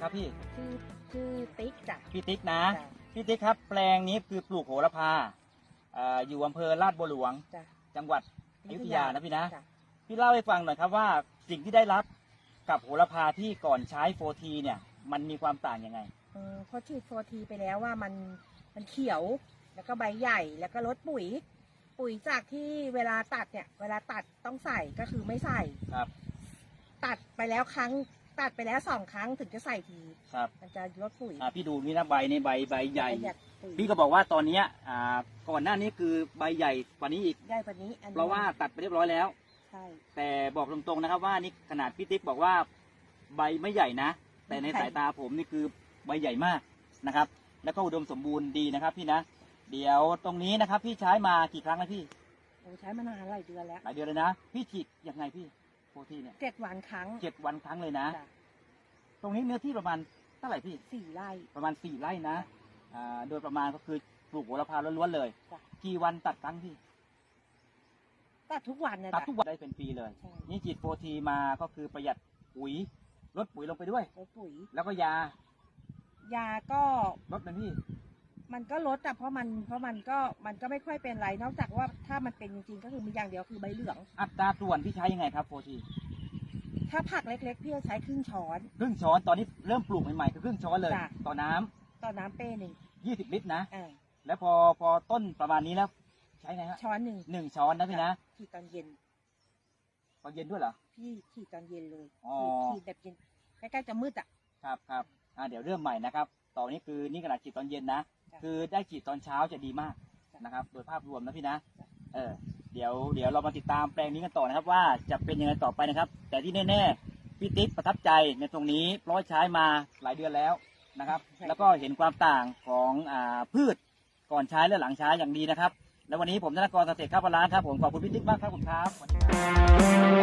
ครับพี่ชื่อชื่อติ๊กจ้ะ พี่ติ๊กนะจ้ะ พี่ติ๊กครับ แปลงนี้คือปลูกโหระพาเอ่ออยู่อำเภอลาดบัวหลวง จ้ะจังหวัดอยุธยานะพี่นะ จ้ะพี่เล่าให้ฟังหน่อยครับว่าสิ่งที่ได้รับกับโหระพาที่ก่อนใช้โฟทีเนี่ย มันมีความต่างยังไง เออพอฉีดโฟทีไปแล้วว่ามันมันเขียวแล้วก็ใบใหญ่แล้วก็ลดปุ๋ย ปุ๋ยจากที่เวลาตัดเนี่ย เวลาตัดต้องใส่ก็คือไม่ใส่ ครับ ตัดไปแล้วครั้ง ตัดไปแล้วสองครั้งถึงจะใส่ที ครับมันจะลดปุ๋ยอ่าพี่ดูนี่นะใบในใบใบใหญ่ ประยัดปุ๋ยพี่ก็บอกว่าตอนเนี้ยอ่าก่อนหน้านี้คือใบใหญ่กว่านี้อีก ใหญ่กว่านี้อันนี้เพราะว่าตัดไปเรียบร้อยแล้ว ใช่แต่บอกตรงๆนะครับว่านี่ขนาดพี่ติ๊กบอกว่าใบไม่ใหญ่นะ แต่ในสายตาผมนี่คือใบใหญ่มากนะครับ แล้วก็อุดมสมบูรณ์ดีนะครับ พี่นะ เดี๋ยวตรงนี้นะครับ พี่ใช้มากี่ครั้งแล้วพี่โอ้ใช้มานานหลายเดือนแล้วหลายเดือนเลยนะ พี่ฉีดยังไงพี่ โฟทีเนี่ยเจ็ดวันครั้งเจ็ดวันครั้งเลยนะ จ้ะตรงนี้เนื้อที่ประมาณเท่าไหร่พี่ สี่ไร่ ประมาณสี่ไร่นะอ่าโดยประมาณก็คือปลูกโหระพาล้วนๆเลย จ้ะ กี่วันตัดครั้งพี่ ตัดทุกวันนะตัดจ้ะทุกวันได้เป็นปีเลย ใช่นี่ฉีดโฟทีมาก็คือประหยัดปุ๋ย ลดปุ๋ยลงไปด้วยลดปุ๋ย แล้วก็ยา ยาก็ลดไหมพี่ มันก็ลดแต่เพราะมันเพราะมันก็มันก็ไม่ค่อยเป็นไรนอกจากว่าถ้ามันเป็นจริงๆก็คือมีอย่างเดียวคือใบเหลือง อัตราส่วนพี่ใช้ยังไงครับโฟทีถ้าผักเล็กๆพี่จะใช้ครึ่งช้อน ครึ่งช้อนตอนนี้เริ่มปลูกใหม่ๆคือครึ่งช้อนเลย จ้ะ ต่อน้ำต่อน้ำเป้หนึ่งยี่สิบลิตรนะ เออแล้วพอพอต้นประมาณนี้แล้ว ใช้ไงฮะช้อนหนึ่งหนึ่งช้อนนะพี่นะขีดตอนเย็น ตอนเย็นด้วยเหรอ พี่ขีดตอนเย็นเลยอ๋อ ขีดแบบเย็นใกล้ๆจะมืดอะครับครับอ่าเดี๋ยวเริ่มใหม่นะครับ ต่อนนี้คือนี่ขนาดฉีดตอนเย็นนะจ้ะ คือได้ฉีดตอนเช้าจะดีมากจ้ะนะครับ โดยภาพรวมนะพี่นะจ้ะเออเดี๋ยวเดี๋ยวเรามาติดตามแปลงนี้กันต่อนะครับ ว่าจะเป็นยังไงต่อไปนะครับ แต่ที่แน่ๆพี่ติ๊กประทับใจในตรงนี้ เพราะว่าใช้มาหลายเดือนแล้วนะครับ แล้วก็เห็นความต่างของอ่าพืชก่อนใช้และหลังใช้อย่างดีนะครับ แล้ววันนี้ผมธนกรเกษตรข้าวปลาร้าครับผมขอบคุณพี่ติ๊กมากครับผมครับสวัสดีครับ